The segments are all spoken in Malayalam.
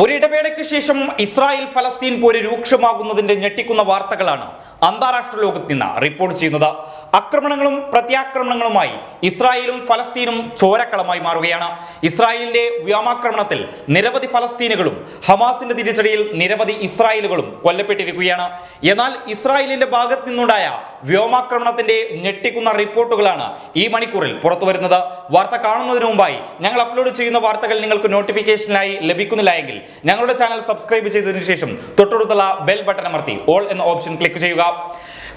ഒരിടവേളയ്ക്ക് ശേഷം ഇസ്രായേൽ ഫലസ്തീൻ പോര് രൂക്ഷമാകുന്നതിന്റെ ഞെട്ടിക്കുന്ന വാർത്തകളാണ് അന്താരാഷ്ട്ര ലോകത്ത് നിന്ന് റിപ്പോർട്ട് ചെയ്യുന്നത്. ആക്രമണങ്ങളും പ്രത്യാക്രമണങ്ങളുമായി ഇസ്രായേലും ഫലസ്തീനും ചോരക്കളമായി മാറുകയാണ്. ഇസ്രായേലിന്റെ വ്യോമാക്രമണത്തിൽ നിരവധി ഫലസ്തീനുകളും ഹമാസിന്റെ തിരിച്ചടിയിൽ നിരവധി ഇസ്രായേലുകളും കൊല്ലപ്പെട്ടിരിക്കുകയാണ്. എന്നാൽ ഇസ്രായേലിന്റെ ഭാഗത്ത് നിന്നുണ്ടായ വ്യോമാക്രമണത്തിന്റെ ഞെട്ടിക്കുന്ന റിപ്പോർട്ടുകളാണ് ഈ മണിക്കൂറിൽ പുറത്തു വരുന്നത്. വാർത്ത കാണുന്നതിന് മുമ്പായി ഞങ്ങൾ അപ്ലോഡ് ചെയ്യുന്ന വാർത്തകൾ നിങ്ങൾക്ക് നോട്ടിഫിക്കേഷനായി ലഭിക്കുന്നില്ല എങ്കിൽ ഞങ്ങളുടെ ചാനൽ സബ്സ്ക്രൈബ് ചെയ്തതിനു ശേഷം തൊട്ടടുത്തുള്ള ബെൽ ബട്ടൺ അമർത്തി ഓൾ എന്ന ഓപ്ഷൻ ക്ലിക്ക് ചെയ്യുക.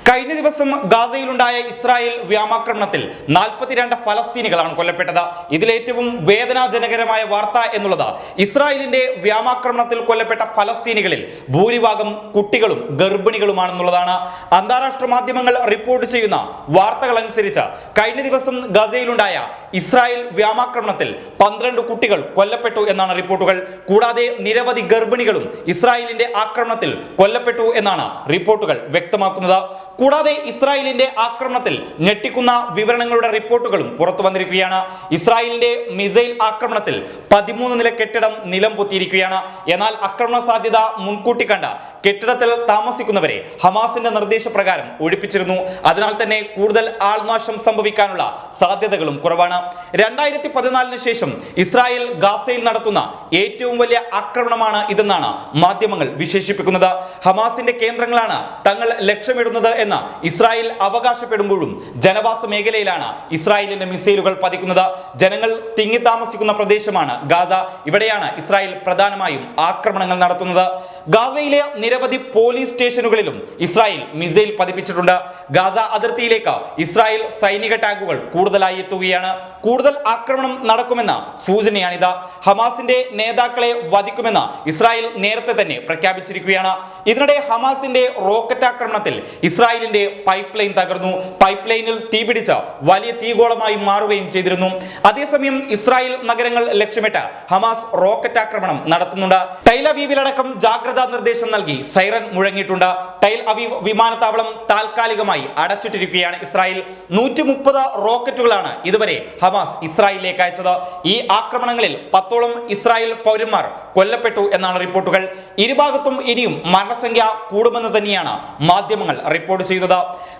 കഴിഞ്ഞ ദിവസം ഗാസയിലുണ്ടായ ഇസ്രായേൽ വ്യോമാക്രമണത്തിൽ നാൽപ്പത്തിരണ്ട് ഫലസ്തീനികളാണ് കൊല്ലപ്പെട്ടത്. ഇതിലേറ്റവും വേദനാജനകരമായ വാർത്ത എന്നുള്ളത് ഇസ്രായേലിന്റെ വ്യോമാക്രമണത്തിൽ കൊല്ലപ്പെട്ട ഫലസ്തീനികളിൽ ഭൂരിഭാഗം കുട്ടികളും ഗർഭിണികളുമാണെന്നുള്ളതാണ്. അന്താരാഷ്ട്ര മാധ്യമങ്ങൾ റിപ്പോർട്ട് ചെയ്യുന്ന വാർത്തകൾ അനുസരിച്ച് കഴിഞ്ഞ ദിവസം ഗസയിലുണ്ടായ ഇസ്രായേൽ വ്യോമാക്രമണത്തിൽ പന്ത്രണ്ട് കുട്ടികൾ കൊല്ലപ്പെട്ടു എന്നാണ് റിപ്പോർട്ടുകൾ. കൂടാതെ നിരവധി ഗർഭിണികളും ഇസ്രായേലിന്റെ ആക്രമണത്തിൽ കൊല്ലപ്പെട്ടു എന്നാണ് റിപ്പോർട്ടുകൾ വ്യക്തമാക്കുന്നത്. കൂടാതെ ഇസ്രായേലിന്റെ ആക്രമണത്തിൽ ഞെട്ടിക്കുന്ന വിവരണങ്ങളുടെ റിപ്പോർട്ടുകളും പുറത്തു വന്നിരിക്കുകയാണ്. ഇസ്രായേലിന്റെ മിസൈൽ ആക്രമണത്തിൽ പതിമൂന്ന് നില കെട്ടിടം നിലം പൊത്തിയിരിക്കുകയാണ്. എന്നാൽ ആക്രമണ സാധ്യത മുൻകൂട്ടി കണ്ട കെട്ടിടത്തിൽ താമസിക്കുന്നവരെ ഹമാസിന്റെ നിർദ്ദേശപ്രകാരം ഒഴിപ്പിച്ചിരുന്നു. അതിനാൽ തന്നെ കൂടുതൽ ആൾനാശം സംഭവിക്കാനുള്ള സാധ്യതകളും കുറവാണ്. രണ്ടായിരത്തി പതിനാലിന് ശേഷം ഇസ്രായേൽ ഗാസയിൽ നടത്തുന്ന ഏറ്റവും വലിയ ആക്രമണമാണ് ഇതെന്നാണ് മാധ്യമങ്ങൾ വിശേഷിപ്പിക്കുന്നത്. ഹമാസിന്റെ കേന്ദ്രങ്ങളാണ് തങ്ങൾ ലക്ഷ്യമിടുന്നത് എന്ന് ഇസ്രായേൽ അവകാശപ്പെടുമ്പോഴും ജനവാസ മേഖലയിലാണ് ഇസ്രായേലിന്റെ മിസൈലുകൾ പതിക്കുന്നത്. ജനങ്ങൾ തിങ്ങി താമസിക്കുന്ന പ്രദേശമാണ് ഗാസ. ഇവിടെയാണ് ഇസ്രായേൽ പ്രധാനമായും ആക്രമണങ്ങൾ നടത്തുന്നത്. ഗാസയിലെ നിരവധി പോലീസ് സ്റ്റേഷനുകളിലും ഇസ്രായേൽ മിസൈൽ പതിപ്പിച്ചിട്ടുണ്ട്. ഗാസ അതിർത്തിയിലേക്ക് ഇസ്രായേൽ സൈനിക ടാങ്കുകൾ കൂടുതലായി എത്തുകയാണ്. കൂടുതൽ ആക്രമണം നടക്കുമെന്ന സൂചനയാണിത്. ഹമാസിന്റെ നേതാക്കളെ വധിക്കുമെന്ന് ഇസ്രായേൽ നേരത്തെ തന്നെ പ്രഖ്യാപിച്ചിരിക്കുകയാണ്. ഇതിനിടെ ഹമാസിന്റെ റോക്കറ്റ് ആക്രമണത്തിൽ ഇസ്രായേലിന്റെ പൈപ്പ് ലൈൻ തകർന്നു. പൈപ്പ് ലൈനിൽ തീപിടിച്ച് വലിയ തീഗോളമായി മാറുകയും ചെയ്തിരുന്നു. അതേസമയം ഇസ്രായേൽ നഗരങ്ങൾ ലക്ഷ്യമിട്ട് ഹമാസ് റോക്കറ്റ് ആക്രമണം നടത്തുന്നുണ്ട്. ടൈലവീവിലടക്കം ജാഗ്രതാ നിർദ്ദേശം നൽകി സൈറൻ മുഴങ്ങിയിട്ടുണ്ട്. ടൈൽ അവി വിമാനത്താവളം താൽക്കാലികമായി അടച്ചിട്ടിരിക്കുകയാണ് ഇസ്രായേൽ. നൂറ്റി മുപ്പത് റോക്കറ്റുകളാണ് ഇതുവരെ ഹമാസ് ഇസ്രായേലിലേക്ക് അയച്ചത്. ഈ ആക്രമണങ്ങളിൽ പത്തോളം ഇസ്രായേൽ പൗരന്മാർ കൊല്ലപ്പെട്ടു എന്നാണ് റിപ്പോർട്ടുകൾ. ഇരുഭാഗത്തും ഇനിയും മരണസംഖ്യ കൂടുമെന്ന് തന്നെയാണ് മാധ്യമങ്ങൾ റിപ്പോർട്ട് ചെയ്യുന്നത്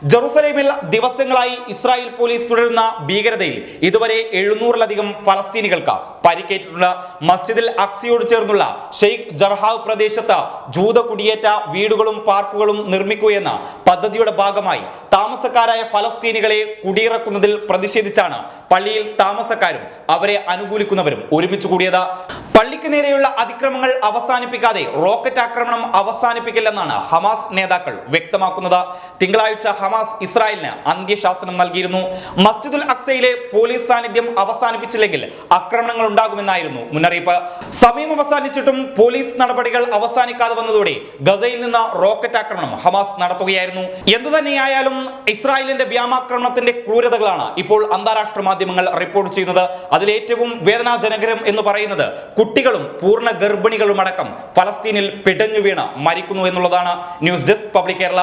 ജെറുസലേമിൽ ദിവസങ്ങളായി ഇസ്രായേൽ പോലീസ് തുടരുന്ന ഭീകരതയിൽ ഇതുവരെ എഴുന്നൂറിലധികം ഫലസ്തീനികൾക്ക് പരിക്കേറ്റിട്ടുണ്ട്. മസ്ജിദിൽ അക്സിയോട് ചേർന്നുള്ള ഷെയ്ഖ് ജർഹാവ് പ്രദേശത്ത് ജൂത കുടിയേറ്റ വീടുകളും പാർക്കുകളും നിർമ്മിക്കുകയെന്ന പദ്ധതിയുടെ ഭാഗമായി താമസക്കാരായ ഫലസ്തീനികളെ കുടിയിറക്കുന്നതിൽ പ്രതിഷേധിച്ചാണ് പള്ളിയിൽ താമസക്കാരും അവരെ അനുകൂലിക്കുന്നവരും ഒരുമിച്ച് കൂടിയത്. പള്ളിക്ക് നേരെയുള്ള അതിക്രമങ്ങൾ അവസാനിപ്പിക്കാതെ റോക്കറ്റ് ആക്രമണം അവസാനിപ്പിക്കില്ലെന്നാണ് ഹമാസ് നേതാക്കൾ വ്യക്തമാക്കുന്നത്. തിങ്കളാഴ്ച ഹമാസ് ഇസ്രായേലിന് അന്ത്യശാസനം നൽകിയിരുന്നു. മസ്ജിദുൽ അക്സയിലെ പോലീസ് സാന്നിധ്യം അവസാനിപ്പിച്ചില്ലെങ്കിൽ ആക്രമണങ്ങൾ ഉണ്ടാകുമെന്നായിരുന്നു മുന്നറിയിപ്പ്. സമയം അവസാനിച്ചിട്ടും പോലീസ് നടപടികൾ അവസാനിക്കാതെ വന്നതോടെ ഗസയിൽ നിന്ന് റോക്കറ്റ് ആക്രമണം ഹമാസ് നടത്തുകയായിരുന്നു. എന്തുതന്നെയായാലും ഇസ്രായേലിന്റെ വ്യാമാക്രമണത്തിന്റെ ക്രൂരതകളാണ് ഇപ്പോൾ അന്താരാഷ്ട്ര മാധ്യമങ്ങൾ റിപ്പോർട്ട് ചെയ്യുന്നത്. അതിലേറ്റവും വേദനാജനകരം എന്ന് പറയുന്നത് കുട്ടികളും പൂർണ ഗർഭിണികളും അടക്കം ഫലസ്തീനിൽ പിടഞ്ഞു വീണ് മരിക്കുന്നു എന്നുള്ളതാണ് ന്യൂസ് ഡെസ്ക് പബ്ലിക് കേരള.